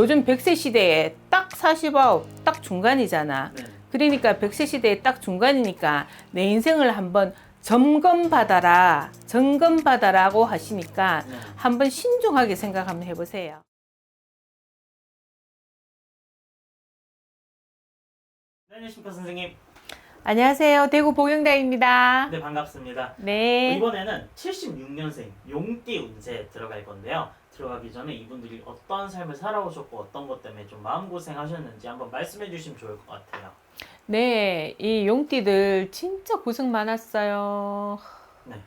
요즘 100세 시대에 딱 49, 딱 중간이잖아. 네. 그러니까 100세 시대에 딱 중간이니까 내 인생을 한번 점검받아라, 점검받아라고 하시니까 네. 한번 신중하게 생각 한번 해보세요. 네, 안녕하십니까 선생님. 안녕하세요. 대구 보경다입니다. 네 반갑습니다. 네. 이번에는 76년생 용띠 운세 들어갈 건데요. 들어가기 전에 이분들이 어떤 삶을 살아오셨고 어떤 것 때문에 좀 마음고생 하셨는지 한번 말씀해 주시면 좋을 것 같아요. 네, 이 용띠들 진짜 고생 많았어요. 네.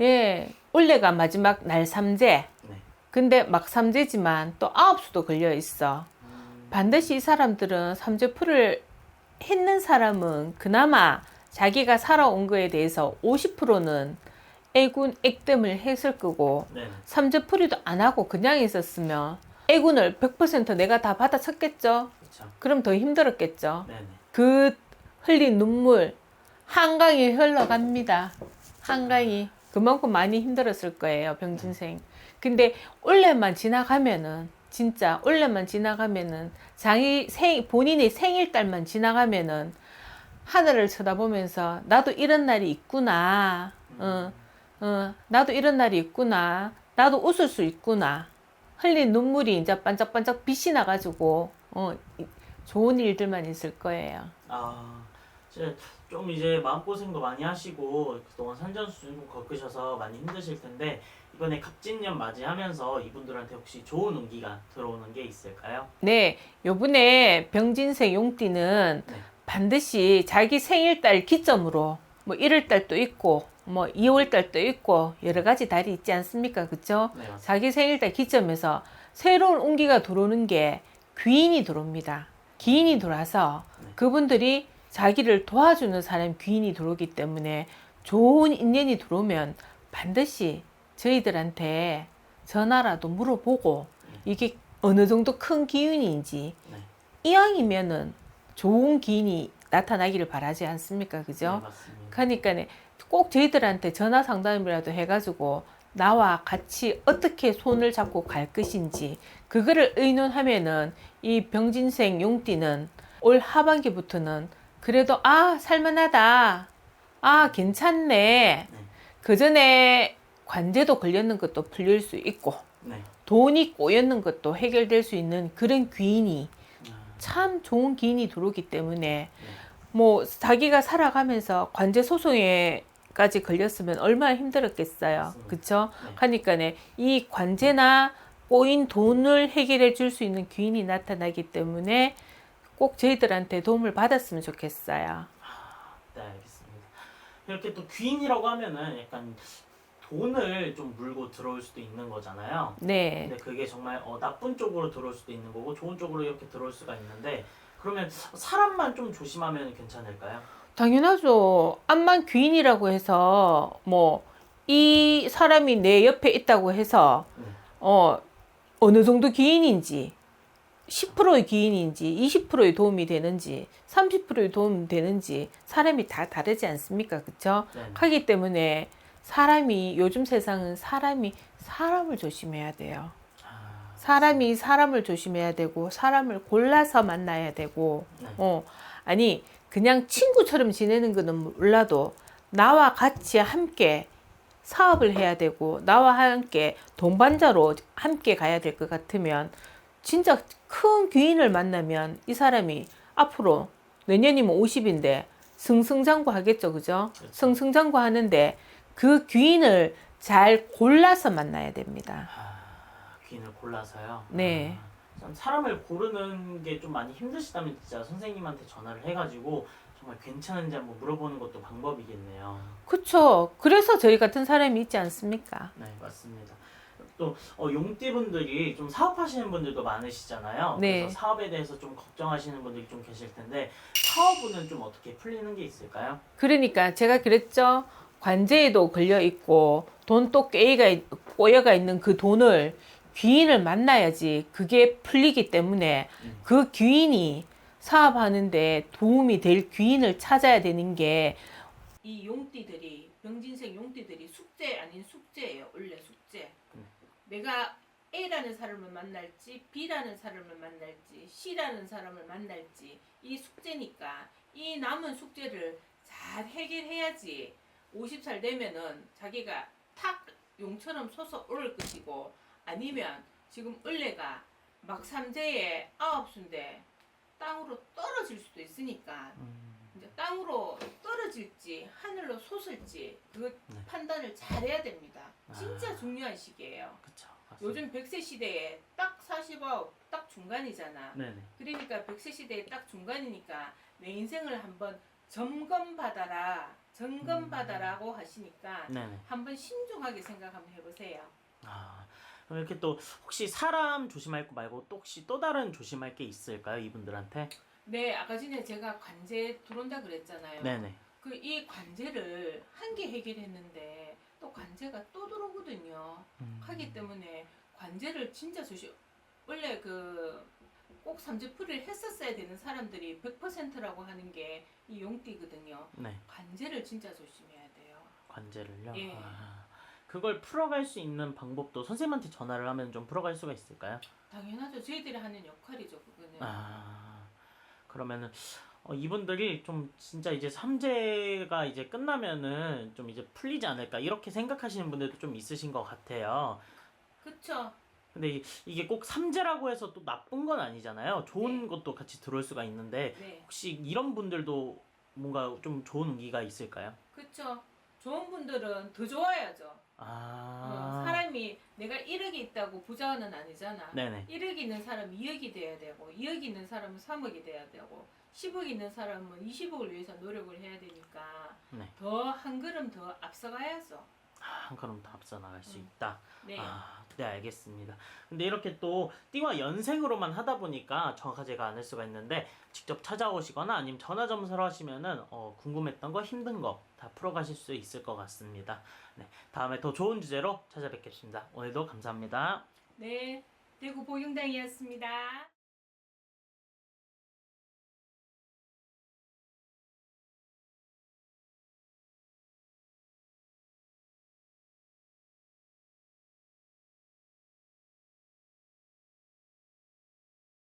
예, 올해가 마지막 날 삼재. 네. 근데 막 삼재지만 또 아홉 수도 걸려 있어. 음, 반드시 이 사람들은 삼재 풀을 했는 사람은 그나마 자기가 살아온 거에 대해서 50%는 애군 액땜을 했을 거고 네. 삼재풀이도 안 하고 그냥 있었으면 애군을 100% 내가 다 받아쳤겠죠. 그렇죠. 그럼 더 힘들었겠죠. 네네. 그 흘린 눈물 한강이 흘러갑니다. 한강이 그만큼 많이 힘들었을 거예요, 병진생. 근데 올해만 지나가면은 진짜 올해만 지나가면은 자기 생 본인의 생일달만 지나가면은 하늘을 쳐다보면서 나도 이런 날이 있구나. 어, 어, 나도 이런 날이 있구나. 나도 웃을 수 있구나. 흘린 눈물이 이제 반짝반짝 빛이 나가지고 어, 이- 좋은 일들만 있을 거예요. 아, 이제 좀 이제 마음고생도 많이 하시고 그동안 산전수전 겪으셔서 많이 힘드실 텐데 이번에 갑진년 맞이하면서 이분들한테 혹시 좋은 운기가 들어오는 게 있을까요? 네, 요번에 병진생 용띠는 네. 반드시 자기 생일달 기점으로 뭐 1월 달도 있고 뭐 2월 달도 있고 여러 가지 달이 있지 않습니까? 그쵸? 네. 자기 생일달 기점에서 새로운 운기가 들어오는 게 귀인이 들어옵니다. 귀인이 들어와서 네. 그분들이 자기를 도와주는 사람 귀인이 들어오기 때문에 좋은 인연이 들어오면 반드시 저희들한테 전화라도 물어보고 이게 어느 정도 큰 기운인지 네. 이왕이면은 좋은 기인이 나타나기를 바라지 않습니까? 그죠? 네. 그러니까 꼭 저희들한테 전화 상담이라도 해가지고 나와 같이 어떻게 손을 잡고 갈 것인지 그거를 의논하면은 이 병진생 용띠는 올 하반기부터는 그래도 아 살만하다 아 괜찮네 그 전에 관제도 걸렸는 것도 풀릴 수 있고 네. 돈이 꼬였는 것도 해결될 수 있는 그런 귀인이 아, 참 좋은 기인이 들어오기 때문에 뭐 자기가 살아가면서 관제 소송에 까지 걸렸으면 얼마나 힘들었겠어요. 그쵸? 네. 그러니까는 이 관제나 꼬인 돈을 해결해 줄 수 있는 귀인이 나타나기 때문에 꼭 저희들한테 도움을 받았으면 좋겠어요. 네, 알겠습니다. 이렇게 또 귀인이라고 하면은 약간 돈을 좀 물고 들어올 수도 있는 거잖아요. 네. 근데 그게 정말 어, 나쁜 쪽으로 들어올 수도 있는 거고 좋은 쪽으로 이렇게 들어올 수가 있는데 그러면 사람만 좀 조심하면 괜찮을까요? 당연하죠. 암만 귀인이라고 해서 뭐 이 사람이 내 옆에 있다고 해서 네. 어 어느 정도 귀인인지 10%의 귀인인지 20%의 도움이 되는지 30%의 도움이 되는지 사람이 다 다르지 않습니까? 그쵸? 네. 하기 때문에 사람이 요즘 세상은 사람이 사람을 조심해야 돼요. 아, 사람이 사람을 조심해야 되고 사람을 골라서 만나야 되고 네. 어 아니 그냥 친구처럼 지내는 거는 몰라도 나와 같이 함께 사업을 해야 되고 나와 함께 동반자로 함께 가야 될 것 같으면 진짜 큰 귀인을 만나면 이 사람이 앞으로 내년이면 50인데 승승장구 하겠죠 그죠 그렇죠. 승승장구 하는데 그 귀인을 잘 골라서 만나야 됩니다 아, 귀인을 골라서요. 네. 아, 참 사람을 고르는 게 좀 많이 힘드시다면 진짜 선생님한테 전화를 해가지고 정말 괜찮은지 한번 물어보는 것도 방법이겠네요. 그쵸 그래서 저희 같은 사람이 있지 않습니까 네, 맞습니다. 또 어, 용띠분들이 좀 사업하시는 분들도 많으시잖아요. 네. 그래서 사업에 대해서 좀 걱정하시는 분들이 좀 계실 텐데 사업은 좀 어떻게 풀리는 게 있을까요? 그러니까 제가 그랬죠. 관제에도 걸려 있고 돈또 깨가 꼬여가 있는 그 돈을 귀인을 만나야지 그게 풀리기 때문에 음. 그 귀인이 사업하는데 도움이 될 귀인을 찾아야 되는 게 이 용띠들이 병진생 용띠들이 숙제 아닌 숙제예요. 원래 숙제. 음. 내가 A라는 사람을 만날지 B라는 사람을 만날지 C라는 사람을 만날지 이 숙제니까 이 남은 숙제를 잘 해결해야지 50살 되면은 자기가 탁 용처럼 솟아 오를 것이고 아니면 지금 을레가 막삼재에 아홉 수인데 땅으로 떨어질 수도 있으니까 음, 이제 땅으로 떨어질지 하늘로 솟을지 그 네. 판단을 잘해야 됩니다. 진짜 아. 중요한 시기예요. 그쵸. 맞습니다. 요즘 100세 시대에 딱 49, 딱 중간이잖아. 네네. 그러니까 100세 시대에 딱 중간이니까 내 인생을 한번 점검받아라, 점검받아라고 하시니까 네네. 한번 신중하게 생각 한번 해보세요. 아, 이렇게 또 혹시 사람 조심할 거 말고 또 혹시 또 다른 조심할 게 있을까요? 이분들한테? 네, 아까 전에 제가 관제 들어온다 그랬잖아요. 네네. 그 이 관제를 한 개 해결했는데 또 관제가 또 들어오거든요. 음. 하기 때문에 관제를 진짜 조심. 원래 그 꼭 삼재풀이를 했었어야 되는 사람들이 100%라고 하는 게 이 용띠거든요. 네. 관제를 진짜 조심해야 돼요. 관제를요. 예. 아, 그걸 풀어갈 수 있는 방법도 선생님한테 전화를 하면 좀 풀어갈 수가 있을까요? 당연하죠. 저희들이 하는 역할이죠. 그거는. 아, 그러면은 어, 이분들이 좀 진짜 이제 삼재가 이제 끝나면은 좀 이제 풀리지 않을까 이렇게 생각하시는 분들도 좀 있으신 것 같아요. 그쵸. 근데 이- 이게 꼭 삼재라고 해서 또 나쁜 건 아니잖아요. 좋은 네. 것도 같이 들어올 수가 있는데 네. 혹시 이런 분들도 뭔가 좀 좋은 운기가 있을까요? 그쵸. 좋은 분들은 더 좋아야죠. 아, 어, 사람이 내가 1억이 있다고 부자는 아니잖아. 네네. 1억 있는 사람은 2억이 돼야 되고 2억 있는 사람은 3억이 돼야 되고 10억 있는 사람은 20억을 위해서 노력을 해야 되니까 네. 더 한 걸음 더 앞서가야죠. 아, 한 걸음 더 앞서 나갈 수 음. 있다. 네. 아, 네, 알겠습니다. 근데 이렇게 또 띠와 연생으로만 하다 보니까 정확하지가 않을 수가 있는데 직접 찾아오시거나 아니면 전화 점수를 하시면은 어, 궁금했던 거 힘든 거 다 풀어가실 수 있을 것 같습니다. 네, 다음에 더 좋은 주제로 찾아뵙겠습니다. 오늘도 감사합니다. 네. 대구 보경당이었습니다.